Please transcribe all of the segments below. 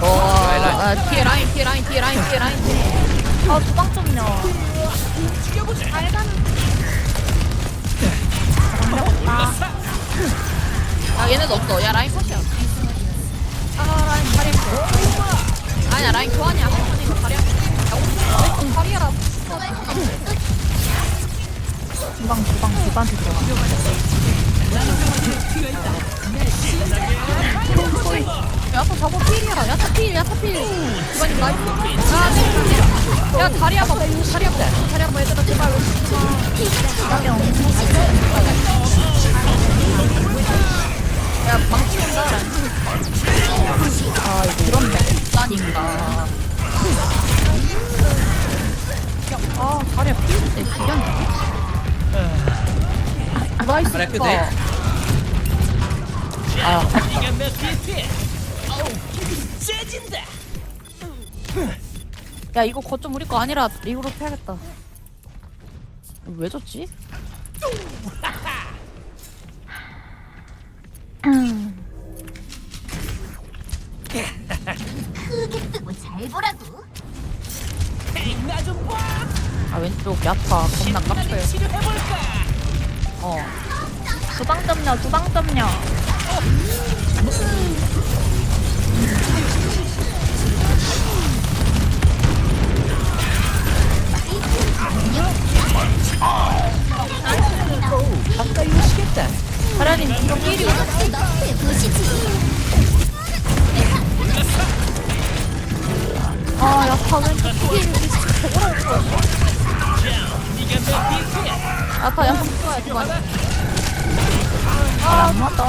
와, 아, 뒤에 라인, 뒤에 라인. 아 주방 좀요. 아, 얘네도 없어. 야, 라인 컷이야. 아, 라인 다리 없어. 아니야, 라인 교환이야. 교환이고 다리 없어. 야, 다리야라. 주방 주방 주방한테 들어가. 야타 잡아 필이야. 야타 필, 야타 필. 이번엔 나이스. 아, 네. 야, 다리 아파. 다리 아파. 다리 아파. 얘들아, 제발. 야, 망치 온다. 아, 이거 그런 데 있다니까. 아, 다리야 필인데, 기간데. 나이스. 그래. 그대. 아. 야 이거 거점 우리 거 아니라 리그로 패야겠다 왜 졌지? 크게 뜨고 잘 보라고. 나좀 봐. 아 왼쪽 야타 겁나 깝쳐요 치료해볼까? 어 주방 좀요 주방 좀요. 가까이 오시겠다. 사장님 이거 보시지. 아 야타 왼쪽 비트? 야타 야타 좋아야 두 번. 안 맞아.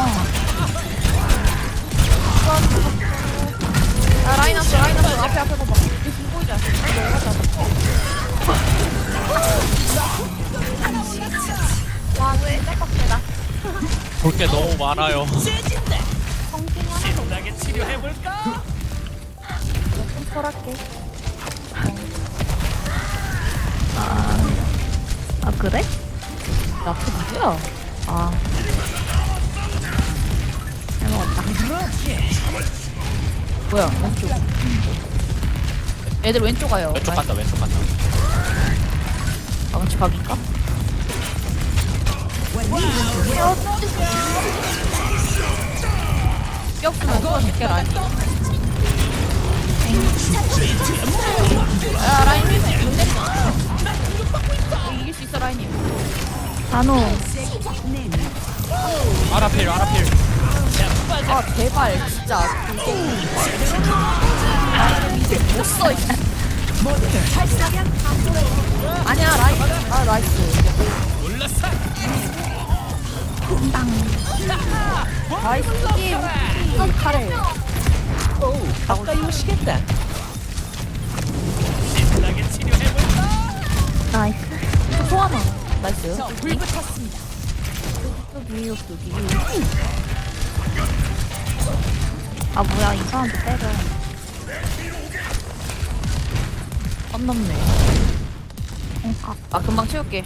야 라인 앞서 라인 앞서 앞에 앞에 봐봐 이거 보이지 않아? 이거 볼 게 너무 많아요. 신나게 치료해볼까? 콜할게. 아 그래? 야타 누구야? 아 잘 먹었다. 뭐야 왼쪽 애들 왼쪽 가요 왼쪽 간다, 왼쪽 간다. 방치 각인가? 뼈없 으면 누가 쉽게 라인 야 라인 못 내리자 이길 수 있어 라인이 단호. 아라필, 아라필. 아 제발 진짜 못써 아니야 라인 아 나이스 올랐어. 나이스 이게 카레 어우, 가까이 오시겠다. 신나게 치료해볼까? 나이스. 또 하나 나이스 불 붙었습니다. 여기 여기 아 뭐야 이 사람도 때려. 안 넘네 아, 아 금방 채울게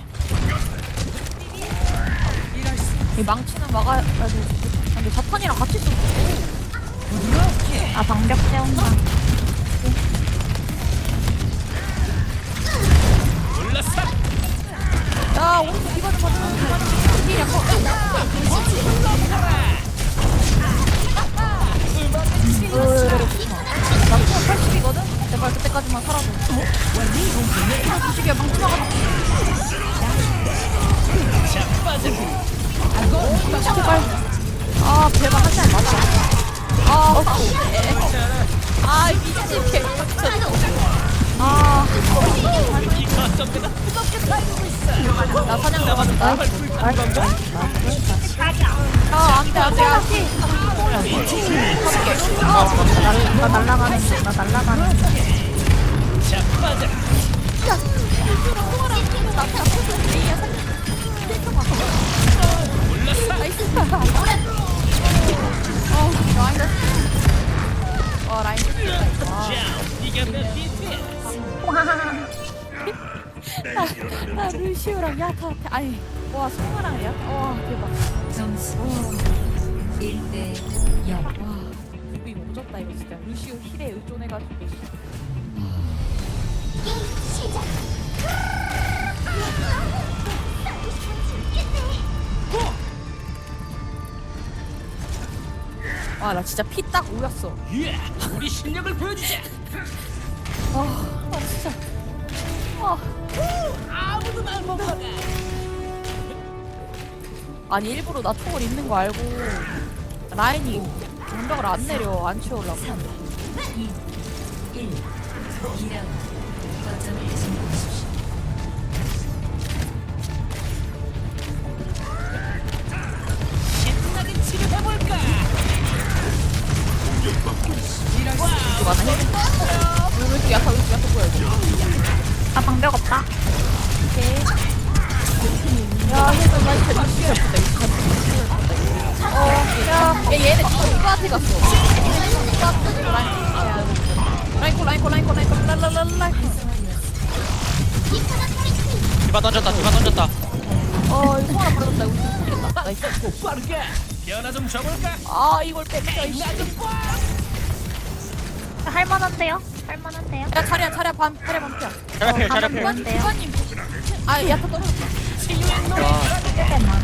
이 망치는 막아야 돼 근데 사탄이랑 같이 있어. 아 방벽 세운다. 올랐어. 야 오른쪽 좀 봐줘 이 약간 나 80이거든? 제발 그때까지만 살아줘. 90이야 망치 아 아, 미친 개. 아. 나 사냥 나가준다. 아, 안 돼, 안 돼, 안 돼. 나 날라가는 중. 나 날라가는 중. 자빠져. 아, 양 면 비트. 나 루시오랑 야타한테 아니 와 송아랑 야타. 와 대박. 점수 1대 0와 이거 오졌다 이거 진짜. 루시오 힐에 의존해가지고. 게임 시작. 나 진짜 피딱 오였어 예, 우리 실력을 보여주자. 아 나 진짜 아 아무도 날 못 막아. 아니 일부러 나 총을 있는 거 알고 라인이 공격을 안 내려 안 치우려고 2 1 2라운드 거점을 점령하십시오 신나게 치료해볼까? 힐왜 이렇게 약하 왜 이렇게 약해 보여 아 방벽 없다 오케이 야 해서 나 진짜 이거 어야 얘네 진짜 누구한테 갔어 누구한테 라인 콜 라인 콜 라인 콜 라인 콜 랄랄랄랄 디바 던졌다 디바 던졌다 어 이거 하나 벌어졌다 이거 죽겠다 나이스? 아 이걸 뺐다 이씨 할만한데요? 할만한데요? 야 차례야 차례 반 차례 반피야 차례필 기관 기관님. 아 떨어졌다. 조금만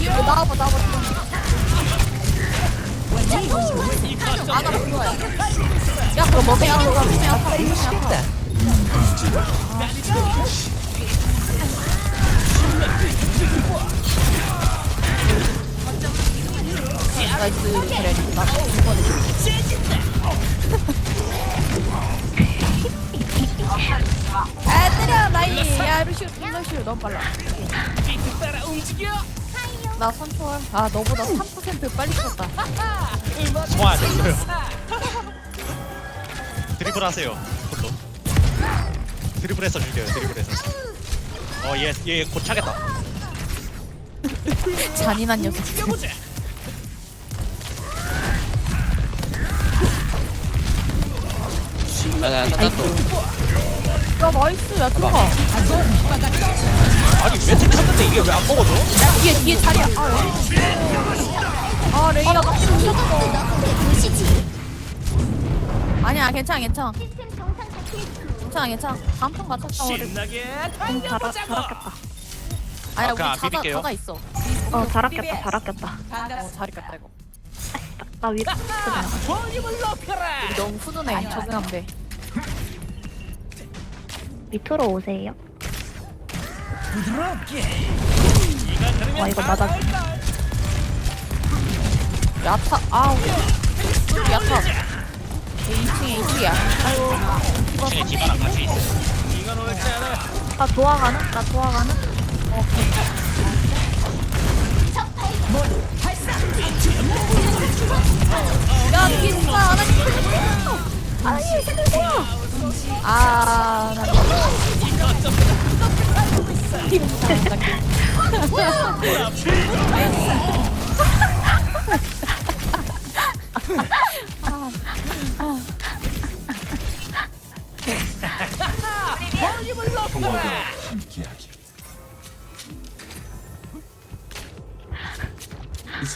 이거 나와봐 나와봐 아나 불러야. 야 그거 먹어 야 그거 그냥 야타 그냥 야타 나이스 그래 나 이번에 아 때려 라인 야 루시오 루시오 너무 빨라 따라 움직여. 나 선초월 아 너보다 3% 빨리 쳤다 송아 됐어요 드리블 하세요 홀로 드리블해서 죽여요 드리블해서 어 얘 얘곧 차겠다 잔인한 녀석. 야야 따따또 야 나이스 야 들어가 아니 매트 쳤는데 이게 왜 안 먹어져? 야 뒤에 뒤에 자리야 아 레이 아 레이가 나. 아니야 괜찮아 괜찮아. 괜찮아 괜찮아 다음 가자 어, 레이. 신나게 응 잘, 달려보자고. 잘았겠다 아니야 아, 우리 비빌게요. 자다 있어 어 잘았겠다 잘았겠다 어 자리 갔다 이거 나 위로 그냥 볼륨을 높여라. 우리 너무 훈훈해 돼 밑으로 오세요 부드럽게. 네가 들으면 와, 이거 다 맞아. 나올걸. 야타 아우 야타 2층에 2층이야 아이고 2층에 디바랑 같이 있어 이건 옳지 않아. 나 도와가는? 나 도와가는?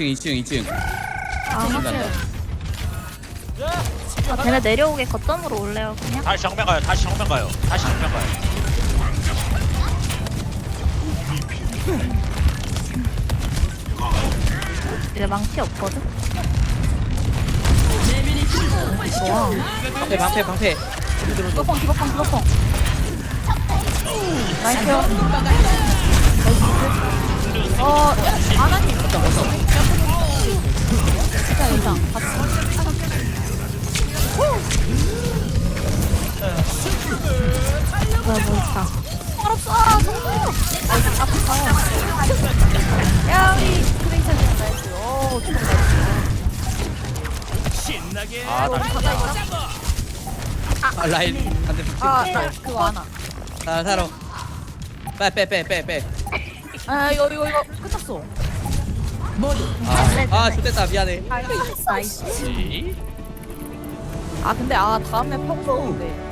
2층 2층 2층. 아 확실히 아 쟤네 내려오게 거점으로 올래요 그냥? 다시 정면 가요 다시 정면 가요. 다시 정면 가요. 이제 망치 없거든? 방패 방패 방패. 기버펑 기버펑 기버펑 나이스 아, 나 달려보자고. 아 라인 한대 아나 그거 하나. 나 사러 빼빼빼빼빼. 아 이거 이거 이거. 끝났어. 아, 아 좋됐다. 미안해. 나이스. 지 아 근데 아 다음에 펑펑인데.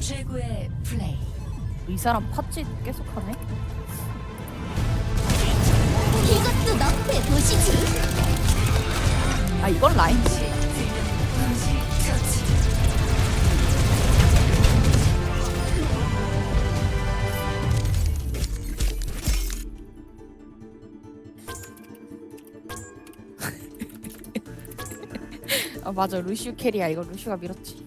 최고의 플레이. 이 사람 팟찌 계속하네. 보시지. 아 이건 라인지. 아 맞아 루시우 캐리야 이거 루시우가 밀었지.